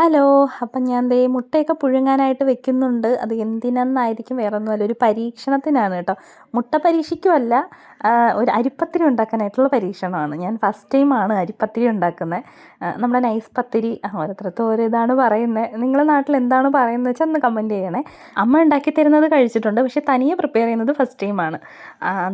Hello അപ്പം ഞാൻ ദേ മുട്ടയൊക്കെ പുഴുങ്ങാനായിട്ട് വെക്കുന്നുണ്ട്. അത് എന്തിനെന്നായിരിക്കും വേറെ ഒന്നുമല്ല ഒരു പരീക്ഷണത്തിനാണ് കേട്ടോ. മുട്ട പരീക്ഷിക്കുമല്ല ഒരു അരിപ്പത്തിരി ഉണ്ടാക്കാനായിട്ടുള്ള പരീക്ഷണമാണ്. ഞാൻ ഫസ്റ്റ് ടൈമാണ് അരിപ്പത്തിരി ഉണ്ടാക്കുന്നത്. നമ്മുടെ നൈസ് പത്തിരി ആ, ഓരോരുത്തർക്കും ഓരോ ഇതാണ് പറയുന്നത്. നിങ്ങളുടെ നാട്ടിൽ എന്താണ് പറയുന്നത് വെച്ചാൽ ഒന്ന് കമന്റ് ചെയ്യണേ. അമ്മ ഉണ്ടാക്കി തരുന്നത് കഴിച്ചിട്ടുണ്ട് പക്ഷേ തനിയെ പ്രിപ്പയർ ചെയ്യുന്നത് ഫസ്റ്റ് ടൈമാണ്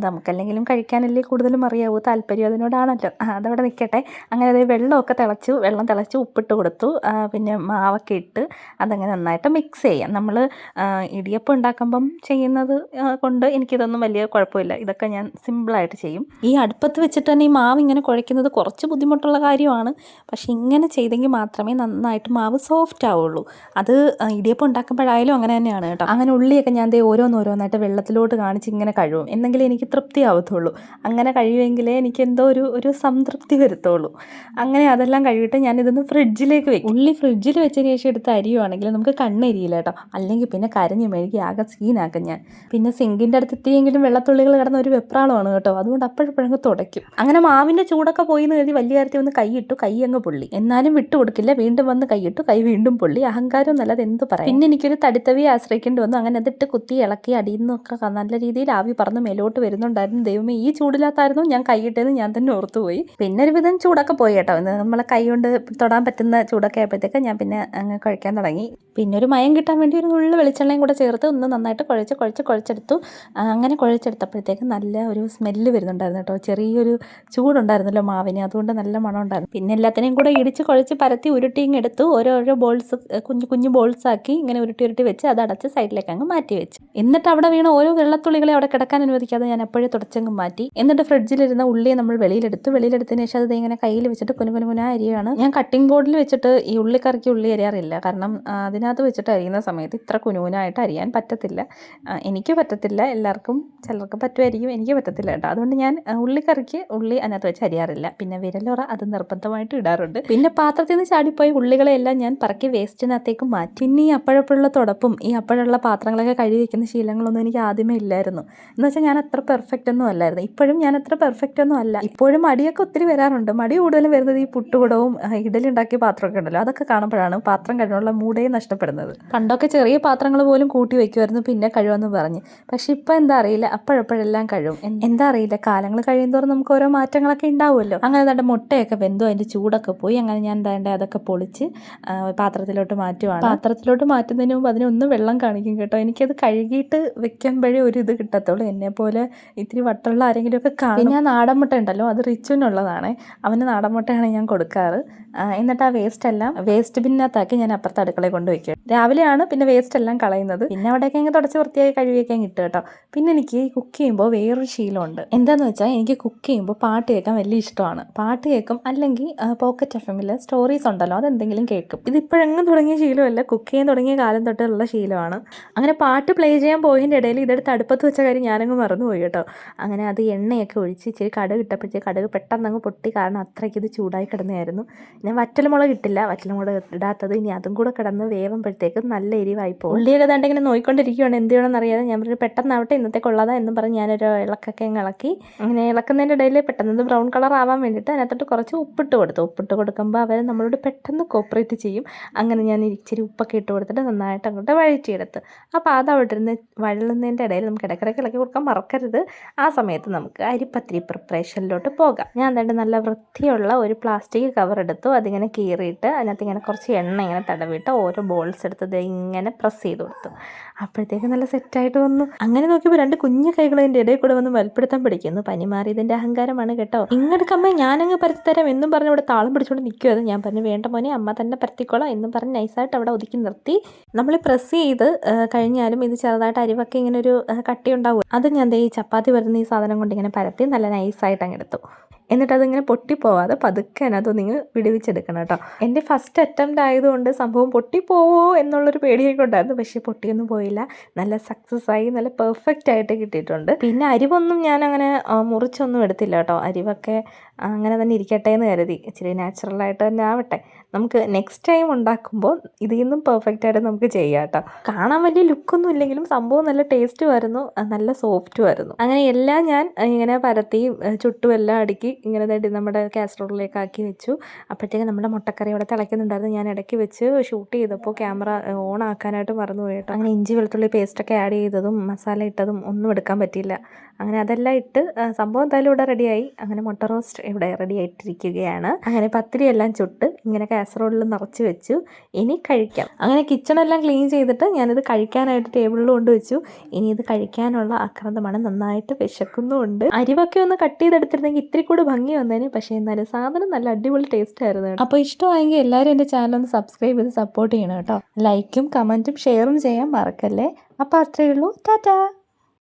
നമുക്കല്ലെങ്കിലും കഴിക്കാനല്ലേ കൂടുതലും അറിയാവൂ. താല്പര്യം അതിനോടാണല്ലോ. അതവിടെ നിൽക്കട്ടെ. അങ്ങനെ ദേ വെള്ളമൊക്കെ തിളച്ചു വെള്ളം തിളച്ച് ഉപ്പിട്ട് കൊടുത്തു. പിന്നെ മാവൊക്കെ ഇട്ട് അതങ്ങനെ നന്നായിട്ട് മിക്സ് ചെയ്യാം. നമ്മൾ ഇടിയപ്പം ഉണ്ടാക്കുമ്പം ചെയ്യുന്നത് കൊണ്ട് എനിക്കിതൊന്നും വലിയ കുഴപ്പമില്ല. ഇതൊക്കെ ഞാൻ സിമ്പിളായിട്ട് ചെയ്യും. ഈ അടുപ്പത്ത് വെച്ചിട്ട് തന്നെ ഈ മാവ് ഇങ്ങനെ കുഴയ്ക്കുന്നത് കുറച്ച് ബുദ്ധിമുട്ടുള്ള കാര്യമാണ്. പക്ഷേ ഇങ്ങനെ ചെയ്തെങ്കിൽ മാത്രമേ നന്നായിട്ട് മാവ് സോഫ്റ്റ് ആവുള്ളൂ. അത് ഇടിയപ്പം ഉണ്ടാക്കുമ്പോഴായാലും അങ്ങനെ തന്നെയാണ് കേട്ടോ. അങ്ങനെ ഉള്ളിയൊക്കെ ഞാൻ ദേ ഓരോന്നോരോന്നായിട്ട് വെള്ളത്തിലോട്ട് കാണിച്ച് ഇങ്ങനെ കഴുകും. എന്തെങ്കിലും എനിക്ക് തൃപ്തി ആവത്തുള്ളൂ. അങ്ങനെ കഴിയുമെങ്കിലേ എനിക്ക് എന്തോ ഒരു ഒരു സംതൃപ്തി വരുത്തുള്ളൂ. അങ്ങനെ അതെല്ലാം കഴിയിട്ട് ഞാൻ ഇതൊന്ന് ഫ്രിഡ്ജിലേക്ക് വെക്കും. ഉള്ളി ഫ്രിഡ്ജിൽ വെച്ചതിന് ശേഷം എടുത്ത അരിയുവാണെങ്കിൽ നമുക്ക് കണ്ണെരിയില്ല കേട്ടോ. അല്ലെങ്കിൽ പിന്നെ കരഞ്ഞ് മെഴുകി ആകെ സീനാക്കും ഞാൻ. പിന്നെ സിങ്കിന്റെ അടുത്ത് എത്തിയെങ്കിലും വെള്ളത്തുള്ളികൾ കിടന്ന ഒരു വെപ്രാളമാണ് കേട്ടോ. അതുകൊണ്ട് അപ്പോഴപ്പോഴങ്ങ് തുടയ്ക്കും. അങ്ങനെ മാവിന്റെ ചൂടൊക്കെ പോയി എന്ന് കരുതി വലിയ കാര്യത്തിൽ ഒന്ന് കൈയിട്ടു കൈ അങ്ങ് പൊള്ളി. എന്നാലും വിട്ടു കൊടുക്കില്ല വീണ്ടും വന്ന് കൈയിട്ടു കൈ വീണ്ടും പൊള്ളി. അഹങ്കാരം നല്ലത് എന്ത് പറയാം? പിന്നെ എനിക്കൊരു തടിത്തവിയെ ആശ്രയിക്കേണ്ടി വന്നു. അങ്ങനെ അതിട്ട് കുത്തി ഇളക്കി അടിയിൽ നിന്നൊക്കെ നല്ല രീതിയിൽ ആവി പറന്ന് മേലോട്ട് വരുന്നുണ്ടായിരുന്നു. ദൈവമേ ഈ ചൂടില്ലാത്തായിരുന്നു ഞാൻ കൈയിട്ടതെന്ന് ഞാൻ തന്നെ ഓർത്തുപോയി. പിന്നെ ഒരു വിധം ചൂടൊക്കെ പോയി കേട്ടോ. നമ്മളെ കൈ കൊണ്ട് തൊടാൻ പറ്റുന്ന ചൂടൊക്കെ ആയപ്പോഴത്തേക്ക് ഞാൻ പിന്നെ അങ്ങ് കഴിക്കാൻ തുടങ്ങി. പിന്നെ ഒരു മയം കിട്ടാൻ വേണ്ടി ഒരു ഉള്ളിൽ വെളിച്ചെണ്ണയും കൂടെ ചേർത്ത് ഒന്ന് നന്നായിട്ട് കുഴച്ച് കുഴച്ച് കുഴച്ചെടുത്തു. അങ്ങനെ കുഴച്ചെടുത്തപ്പോഴത്തേക്ക് നല്ല ഒരു സ്മെല്ല് വരുന്നുണ്ടായിരുന്നു കേട്ടോ. ചെറിയൊരു ചൂടുണ്ടായിരുന്നല്ലോ മാവിന്. അതുകൊണ്ട് നല്ല മണം ഉണ്ടായിരുന്നു. പിന്നെ എല്ലാത്തിനെയും കൂടെ ഇടിച്ച് കുഴച്ച് പരത്തി ഉരുട്ടി ഇങ്ങ് എടുത്തു. ഓരോരോ ബോൾസ് കുഞ്ഞു കുഞ്ഞു ബോൾസ് ആക്കി ഇങ്ങനെ ഉരുട്ടി ഉരുട്ടി വെച്ച് അത് അടച്ച് സൈഡിലേക്ക് അങ്ങ് മാറ്റി വെച്ച്. എന്നിട്ട് അവിടെ വീണ ഓരോ വെള്ളത്തുള്ളികളെ അവിടെ കിടക്കാൻ അനുവദിക്കാതെ ഞാൻ അപ്പോഴേ തുടച്ചങ്ങ് മാറ്റി. എന്നിട്ട് ഫ്രിഡ്ജിലിരുന്ന ഉള്ളിയെ നമ്മൾ വെളിയിലെടുത്തു. വെളിയിലെടുത്തതിന് ശേഷം അത് ഇങ്ങനെ കയ്യിൽ വെച്ചിട്ട് കുനുകുനുകുന കുനു കുന അരിയാണ് ഞാൻ കട്ടിംഗ് ബോർഡിൽ വെച്ചിട്ട് ഈ ഉള്ളിക്കറിക്ക് ഉള്ളി അരിയാറില്ല കാരണം അതിനകത്ത് വെച്ചിട്ട് അരിയുന്ന സമയത്ത് ഇത്ര കുനൂനായിട്ട് അരിയാൻ പറ്റത്തില്ല. എനിക്ക് പറ്റത്തില്ല. എല്ലാവർക്കും ചിലർക്ക് പറ്റുമായിരിക്കും. എനിക്ക് പറ്റത്തില്ല കേട്ടോ. അതുകൊണ്ട് ഞാൻ ഉള്ളിക്കറിക്ക് ഉള്ളി അതിനകത്ത് വെച്ച് അരിയാറില്ല. പിന്നെ വിരലുറ അത് നിർബന്ധമായിട്ട് ഇടാറുണ്ട്. പിന്നെ പാത്രത്തിൽ നിന്ന് ചാടിപ്പോയി ഉള്ളികളെല്ലാം ഞാൻ പറക്കി വേസ്റ്റിനകത്തേക്ക് മാറ്റി. പിന്നെ ഈ അപ്പഴപ്പുള്ള തുടപ്പും ഈ അപ്പോഴുള്ള പാത്രങ്ങളൊക്കെ കഴുകി വെക്കുന്ന ശീലങ്ങളൊന്നും എനിക്ക് ആദ്യമേ ഇല്ലായിരുന്നു. എന്ന് വെച്ചാൽ ഞാൻ അത്ര പെർഫെക്റ്റ് ഒന്നും അല്ലായിരുന്നു. ഇപ്പോഴും ഞാൻ അത്ര പെർഫെക്റ്റ് ഒന്നും അല്ല. ഇപ്പോഴും മടിയൊക്കെ ഒത്തിരി വരാറുണ്ട്. മടി കൂടുതലും വരുന്നത് ഈ പുട്ടുകുടവും ഇഡലി ഉണ്ടാക്കിയ പാത്രമൊക്കെ ഉണ്ടല്ലോ. അതൊക്കെ കാണുമ്പോഴാണ് പാത്രം കഴുകാനുള്ള മൂടേ നഷ്ടപ്പെടുന്നത്. പണ്ടൊക്കെ ചെറിയ പാത്രങ്ങൾ പോലും കൂട്ടി വയ്ക്കുമായിരുന്നു പിന്നെ കഴിവെന്ന് പറഞ്ഞ്. പക്ഷെ ഇപ്പം എന്താ അറിയില്ല അപ്പോഴപ്പോഴെല്ലാം കഴിവും. എന്താ അറിയില്ല കാലങ്ങൾ കഴിയുമോറും നമുക്ക് ഓരോ മാറ്റങ്ങളൊക്കെ ഉണ്ടാവുമല്ലോ. അങ്ങനെ എന്താ മുട്ടയൊക്കെ വെന്തോ അതിന്റെ ചൂടൊക്കെ പോയി. അങ്ങനെ ഞാൻ എന്താണ്ട് അതൊക്കെ പൊളിച്ച് പാത്രത്തിലോട്ട് മാറ്റുവാണ്. പാത്രത്തിലോട്ട് മാറ്റുന്നതിന് മുമ്പ് അതിനൊന്നും വെള്ളം കാണിക്കും കേട്ടോ. എനിക്കത് കഴുകിയിട്ട് വെക്കുമ്പോഴേ ഒരു ഇത് കിട്ടത്തുള്ളൂ. എന്നെ പോലെ ഇത്തിരി വട്ടമുള്ള ആരെങ്കിലും ഒക്കെ കാണും. പിന്നെ ആ നാടൻ മുട്ട ഉണ്ടല്ലോ അത് റിച്ചുവിനുള്ളതാണ്. അവന് നാടൻ മുട്ടയാണ് ഞാൻ കൊടുക്കാറ്. എന്നിട്ട് ആ വേസ്റ്റ് എല്ലാം വേസ്റ്റ് ബിന്നകത്താക്കി ഞാൻ അപ്പുറത്തെ അടുക്കളയിൽ കൊണ്ട് വയ്ക്കും രാവിലെയാണ് പിന്നെ വേസ്റ്റ് എല്ലാം കളയുന്നത്. പിന്നെ അവിടെയൊക്കെ ഇങ്ങനെ തുടച്ച് വൃത്തിയായി കഴുകിയൊക്കെ കിട്ടും കേട്ടോ. പിന്നെ എനിക്ക് കുക്ക് ചെയ്യുമ്പോൾ വേറൊരു ശീലമുണ്ട്. എന്താന്ന് വെച്ചാൽ എനിക്ക് കുക്ക് ചെയ്യുമ്പോൾ പാട്ട് കേൾക്കാൻ വലിയ ഇഷ്ടമാണ്. പാട്ട് കേൾക്കും. അല്ലെങ്കിൽ പോക്കറ്റ് എഫ് എമ്മിൽ സ്റ്റോറീസ് ഉണ്ടല്ലോ അതെന്തെങ്കിലും കേൾക്കും. ഇതിപ്പോഴെങ്ങും തുടങ്ങിയ ശീലമല്ല. കുക്ക് ചെയ്യാൻ തുടങ്ങിയ കാലം തൊട്ടുള്ള ശീലമാണ്. അങ്ങനെ പാട്ട് പ്ലേ ചെയ്യാൻ പോയതിന്റെ ഇടയിൽ ഇതെടുത്ത് അടുപ്പത്ത് വെച്ച കാര്യം ഞാനങ്ങ് മറന്നുപോയി കേട്ടോ. അങ്ങനെ അത് എണ്ണയൊക്കെ ഒഴിച്ച് ഇച്ചിരി കടുക് ഇട്ടപ്പോഴത്തേക്ക് കടുക് പെട്ടെന്ന് അങ്ങ് പൊട്ടി. കാരണം അത്രയ്ക്ക് ഇത് ചൂടായി കിടന്നായിരുന്നു ഞാൻ വറ്റൽമുളക് ഇട്ടില്ല. വറ്റൽമുളക് ഇടാത്തത് ഇനി അതും കൂടെ കിടന്ന് വേവുമ്പോഴത്തേക്ക് നല്ല എരിവായി പോകും. ഉള്ളിയൊക്കെ തണ്ട് ഇങ്ങനെ നോയിക്കൊണ്ടിരിക്കുകയാണ് എന്ത് ചെയ്യണമെന്ന് അറിയാതെ ഞാൻ പറഞ്ഞു പെട്ടെന്നാവട്ടെ ഇന്നത്തെ കൊള്ളാതാ എന്നും പറഞ്ഞ് ഞാനൊരു ഇളക്കൊക്കെ അങ്ങ് ഇളക്കി. അങ്ങനെ ഇളക്കുന്നതിന്റെ ഇടയിൽ പെട്ടെന്ന് ബ്രൗൺ കളർ ആവാൻ വേണ്ടിയിട്ട് അതിനകത്തോട്ട് കുറച്ച് ഉപ്പിട്ട് കൊടുത്തു. ഉപ്പിട്ട് കൊടുക്കുമ്പോൾ അവർ നമ്മളോട് പെട്ടെന്ന് കോപ്പറേറ്റ് ചെയ്യും. അങ്ങനെ ഞാൻ ഇച്ചിരി ഉപ്പൊക്കെ ഇട്ട് കൊടുത്തിട്ട് നന്നായിട്ട് അങ്ങോട്ട് വഴറ്റിയെടുത്ത്. അപ്പോൾ അത് അവിടെ ഇരുന്ന് വഴുന്നതിന്റെ ഇടയിൽ നമുക്ക് ഇടക്കിടയ്ക്ക് ഇളക്കി കൊടുക്കാൻ മറക്കരുത്. ആ സമയത്ത് നമുക്ക് അരിപ്പത്തിരി പ്രിപ്പറേഷനിലോട്ട് പോകാം. ഞാൻ എന്നിട്ട് നല്ല വൃത്തിയുള്ള ഒരു പ്ലാസ്റ്റിക് കവർ എടുത്തു. അതിങ്ങനെ കീറിയിട്ട് അതിനകത്ത് ഇങ്ങനെ കുറച്ച് എണ്ണ ഇങ്ങനെ തടവിട്ട് ഓരോ ബോൾസ് എടുത്ത് ദേ ഇങ്ങനെ പ്രസ് ചെയ്ത് കൊടുത്തു. അപ്പോഴത്തേക്ക് നല്ല സെറ്റായിട്ട് വന്നു. അങ്ങനെ നോക്കിയപ്പോൾ രണ്ട് കുഞ്ഞു കൈകൾ എന്റെ ഇടയിൽ കൂടെ വന്ന് വൽപ്പെടുത്താൻ പിടിക്കുന്നു പനി മാറിയതിന്റെ അഹങ്കാരമാണ് കേട്ടോ. ഇങ്ങോട്ടമ്മ ഞാനങ്ങ് പരത്തി തരാം എന്നും പറഞ്ഞ് അവിടെ താളം പിടിച്ചുകൊണ്ട് നിൽക്കുമത് ഞാൻ പറഞ്ഞു വേണ്ട മോനെ അമ്മ തന്നെ പരത്തിക്കോളാം എന്നും പറഞ്ഞ് നൈസായിട്ട് അവിടെ ഒതുക്കി നിർത്തി. നമ്മൾ പ്രസ് ചെയ്ത് കഴിഞ്ഞാലും ഇത് ചെറുതായിട്ട് അരിവൊക്കെ ഇങ്ങനെ ഒരു കട്ടി ഉണ്ടാവും. അത് ഞാൻ ഈ ചപ്പാത്തി വരുന്ന ഈ സാധനം കൊണ്ട് ഇങ്ങനെ പരത്തി നല്ല നൈസായിട്ട് അങ്ങ് എടുത്തു. എന്നിട്ട് അതിങ്ങനെ പൊട്ടിപ്പോവാതെ പതുക്കെ അതിനകത്ത് നിങ്ങൾ വിടുവിച്ചെടുക്കണം കേട്ടോ. എന്റെ ഫസ്റ്റ് അറ്റംപ്റ്റ് ആയതുകൊണ്ട് സംഭവം പൊട്ടിപ്പോവോ എന്നുള്ളൊരു പേടിയൊക്കെ ഉണ്ടായിരുന്നു പക്ഷേ പൊട്ടിയൊന്നും പോയില്ല. നല്ല സക്സസ് ആയി നല്ല പെർഫെക്റ്റ് ആയിട്ട് കിട്ടിയിട്ടുണ്ട്. പിന്നെ അരിവൊന്നും ഞാൻ അങ്ങനെ മുറിച്ചൊന്നും എടുത്തില്ല കേട്ടോ. അരിവൊക്കെ അങ്ങനെ തന്നെ ഇരിക്കട്ടെ എന്ന് കരുതി. ഇച്ചിരി നാച്ചുറലായിട്ട് തന്നെ ആവട്ടെ. നമുക്ക് നെക്സ്റ്റ് ടൈം ഉണ്ടാക്കുമ്പോൾ ഇതിൽ നിന്നും പെർഫെക്റ്റ് ആയിട്ട് നമുക്ക് ചെയ്യാം കേട്ടോ. കാണാൻ വലിയ ലുക്കൊന്നും ഇല്ലെങ്കിലും സംഭവം നല്ല ടേസ്റ്റ് വരുന്നു നല്ല സോഫ്റ്റ് വരുന്നു. അങ്ങനെ എല്ലാം ഞാൻ ഇങ്ങനെ പരത്തി ചുട്ടും എല്ലാം അടുക്കി ഇങ്ങനെ നമ്മുടെ കാസറോളിലേക്ക് ആക്കി വെച്ചു. അപ്പോഴത്തേക്ക് നമ്മുടെ മുട്ടക്കറി അവിടെ തിളയ്ക്കുന്നുണ്ടായിരുന്നു. ഞാൻ ഇടയ്ക്ക് വെച്ച് ഷൂട്ട് ചെയ്തപ്പോൾ ക്യാമറ ഓൺ ആക്കാനായിട്ട് മറന്നുപോയി കേട്ടോ. അങ്ങനെ ഇഞ്ചി വെളുത്തുള്ളി പേസ്റ്റൊക്കെ ആഡ് ചെയ്തതും മസാല ഇട്ടതും ഒന്നും എടുക്കാൻ പറ്റിയില്ല. അങ്ങനെ അതെല്ലാം ഇട്ട് സംഭവം എന്തായാലും ഇവിടെ റെഡിയായി അങ്ങനെ മുട്ട റോസ്റ്റ് ഇവിടെ റെഡി ആയിട്ടിരിക്കുകയാണ്. അങ്ങനെ പത്തിരി എല്ലാം ചുട്ട് ഇങ്ങനെ കാസറോളിൽ നിറച്ച് വെച്ചു. ഇനി കഴിക്കാം. അങ്ങനെ കിച്ചണെല്ലാം ക്ലീൻ ചെയ്തിട്ട് ഞാനിത് കഴിക്കാനായിട്ട് ടേബിളിൽ കൊണ്ടുവച്ചു ഇനി ഇത് കഴിക്കാനുള്ള ആക്രാന്തമാണ് നന്നായിട്ട് വിശക്കുന്നുമുണ്ട് അരിവൊക്കെ ഒന്ന് കട്ട് ചെയ്തെടുത്തിരുന്നെങ്കിൽ ഇത്തിരി കൂടി ഭംഗി വന്നേനെ. പക്ഷേ എന്നാലും സാധനം നല്ല അടിപൊളി ടേസ്റ്റ് ആയിരുന്നു. അപ്പോൾ ഇഷ്ടമായെങ്കിൽ എല്ലാവരും എന്റെ ചാനൽ ഒന്ന് സബ്സ്ക്രൈബ് ചെയ്ത് സപ്പോർട്ട് ചെയ്യണം കേട്ടോ. ലൈക്കും കമന്റും ഷെയറും ചെയ്യാൻ മറക്കല്ലേ. അപ്പോൾ അത്രയേ ഉള്ളൂ. ടാറ്റാ